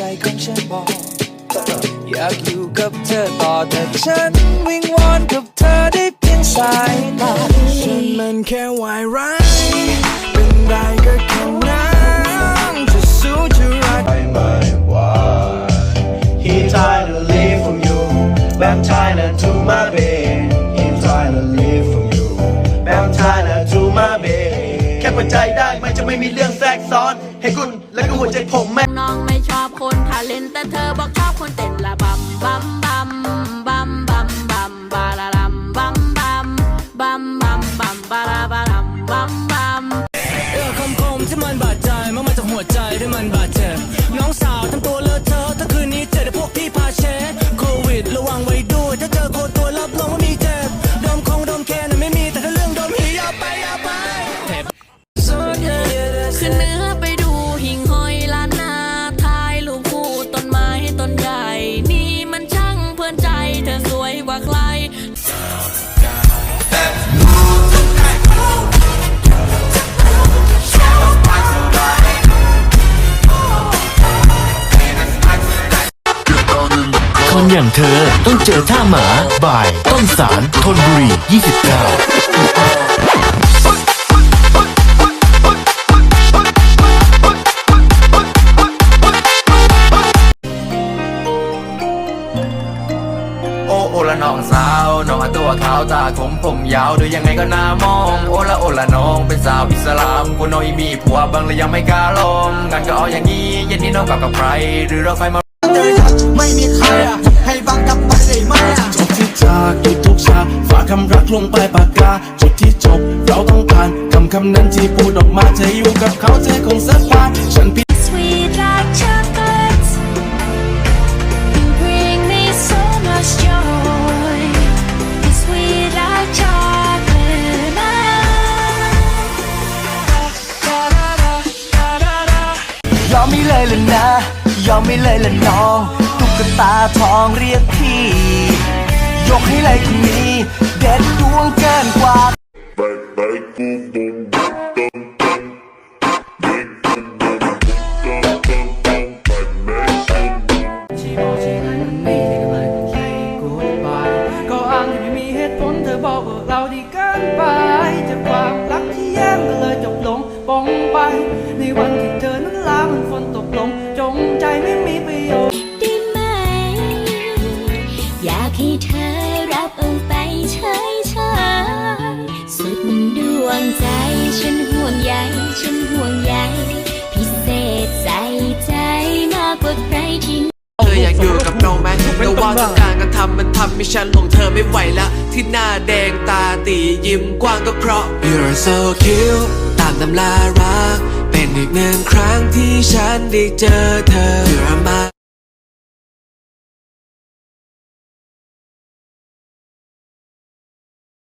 ใจของฉันบอก อยากอยู่กับเธอต่อแต่ฉันวิงวอนกับเธอได้เพียงสายตาฉันมันแค่วายร้ายเป็นได้ก็แค่นั้นจะสู้จะรัก my mind why he trying to live from you I'm trying to my bed ใจได้มันจะไม่มีเรื่องแทรกซ้อน ให้คุณและก็หัวใจผมแม่น้องไม่ชอบคนทาเลนแต่เธอบอกชอบคนเต้นละบัมบัมบัมบัมบัมบัมบาลาลัมบัมบัมบัมบัมบัมบาลาบาลัมบัมบัมเออคำคมที่มันบาดใจมันมาจากหัวใจที่มันบาดเจ็บน้องสาวทำตัวเลอะเทอะถ้าคืนนี้เจอแต่พวกที่พาเช็ดโควิดระวังไว้ คนอย่างเธอต้องเจอท่าหมาบ่าย ต้นสารทนบุรี 29โอโอละน้องสาวน้องตัวขาวตาคมผมยาวดูยังไงก็น่ามอง โอละโอละน้องเป็นสาวอิสลามกูน้อยมีผัวบางเลยยังไม่กล้าลองงั้นก็เอาอย่างนี้เย็นนี้น้องกลับกับใคร หรือเราใครมา คำรักลงไปปากกา จุดที่จบ เราต้องผ่านคำคำนั้นที่พูดออกมาเธออยู่กับเขาเธอคงสักพานฉัน Sweet like chocolate, you bring me so much joy. You're sweet like chocolate. Ah. ยอมไม่เลยล่ะนะ ยอมไม่เลยล่ะน้องตุ๊กตาทองเรียกพี่ ยกให้เลยคนนี้เด็ดดวงเกินกว่าชีบอกชีให้มันไม่ได้ก็เลยต้อง say goodbye ก็อ้างที่ไม่มีเหตุผลเธอบอกว่าเราดีเกินไปจากความรักที่แย้มก็เลยจบลงปองไป ในวันที่เธอนั้นลามันฝนตกลง จงใจไม่มีประโยชน์ ได้ไหม อยากให้เธอ การะทำมันทำให้ฉันหลงเธอไม่ไหวละ ที่หน้าแดงตาตียิ้มกว้างก็เพราะ You're so cute ตามตำลารัก เป็นอีกหนึ่งครั้งที่ฉันได้เจอเธอ You're my